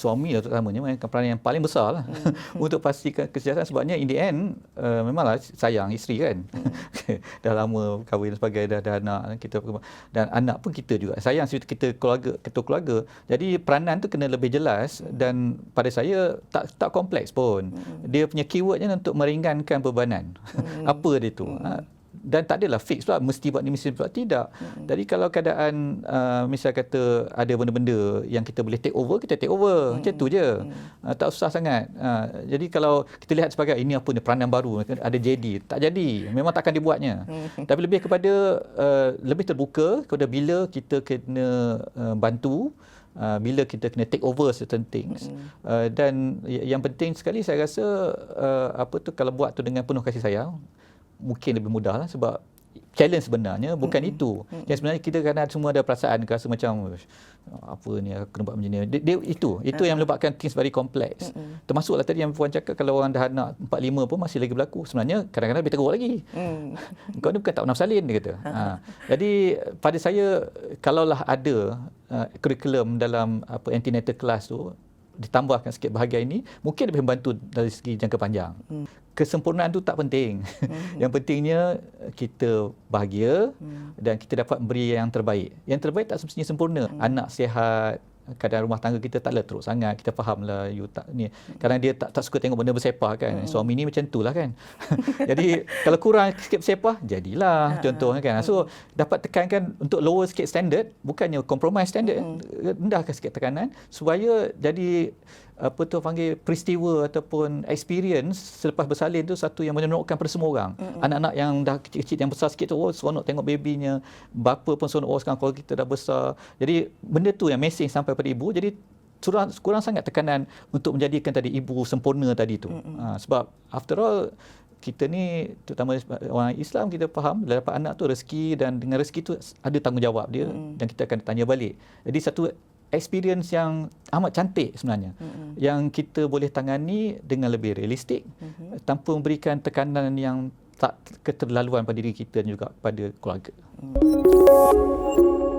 suami lah terutamanya mainkan peranan yang paling besar lah hmm. untuk pastikan kesejahteraan sebabnya in the end uh, memanglah sayang isteri kan hmm. dah lama kahwin sebagai dah ada anak kita dan anak pun kita juga sayang kita keluarga ketua keluarga jadi peranan tu kena lebih jelas hmm. dan pada saya tak tak kompleks pun hmm. dia punya keywordnya untuk meringankan bebanan hmm. apa dia tu hmm. Ha, dan tak adalah fix pula mesti buat ni mesti buat tidak. Hmm. Jadi kalau keadaan uh, misal kata ada benda-benda yang kita boleh take over kita take over. Hmm. Macam tu je. Hmm. Uh, tak susah sangat. Uh, jadi kalau kita lihat sebagai ini apa ni peranan baru ada JD, tak jadi. Memang takkan dibuatnya. Hmm. Tapi lebih kepada uh, lebih terbuka kepada bila kita kena uh, bantu Uh, bila kita kena take over certain things mm-hmm. uh, dan yang penting sekali saya rasa uh, apa tu kalau buat tu dengan penuh kasih sayang mungkin lebih mudah lah sebab challenge sebenarnya bukan mm-hmm. itu. Mm-hmm. Yang sebenarnya kita kan semua ada perasaan rasa macam apa ni aku kena buat macam ni. Dia, dia, itu itu uh-huh. yang menyebabkan things very complex. Mm-hmm. Termasuklah tadi yang puan cakap kalau orang dah anak 4 5 pun masih lagi berlaku. Sebenarnya kadang-kadang lebih teruk lagi. Mm. Kau ni bukan tak pernah salin dia kata. Ha. Jadi pada saya kalaulah ada uh, kurikulum dalam apa antenatal class tu ditambahkan sikit bahagian ini mungkin lebih membantu dari segi jangka panjang. Hmm. Kesempurnaan tu tak penting. Hmm. yang pentingnya kita bahagia hmm. dan kita dapat beri yang terbaik. Yang terbaik tak semestinya sempurna. Hmm. Anak sihat, keadaan rumah tangga kita taklah teruk sangat kita fahamlah you tak ni kadang dia tak tak suka tengok benda bersepah kan hmm. suami ni macam itulah kan jadi kalau kurang sikit bersepah jadilah hmm. contoh kan so dapat tekankan untuk lower sikit standard bukannya compromise standard hmm. rendahkan sikit tekanan supaya jadi apa tu panggil peristiwa ataupun experience selepas bersalin tu satu yang menyenangkan pada semua orang. Mm-hmm. Anak-anak yang dah kecil-kecil yang besar sikit tu oh seronok tengok babynya, bapa pun seronok oh sekarang kalau kita dah besar. Jadi benda tu yang message sampai pada ibu. Jadi kurang, kurang sangat tekanan untuk menjadikan tadi ibu sempurna tadi tu. Mm-hmm. Ha, sebab after all kita ni terutama orang Islam kita faham dapat anak tu rezeki dan dengan rezeki tu ada tanggungjawab dia mm. dan kita akan tanya balik. Jadi satu experience yang amat cantik sebenarnya mm-hmm. yang kita boleh tangani dengan lebih realistik mm-hmm. tanpa memberikan tekanan yang tak keterlaluan pada diri kita dan juga pada keluarga. Mm.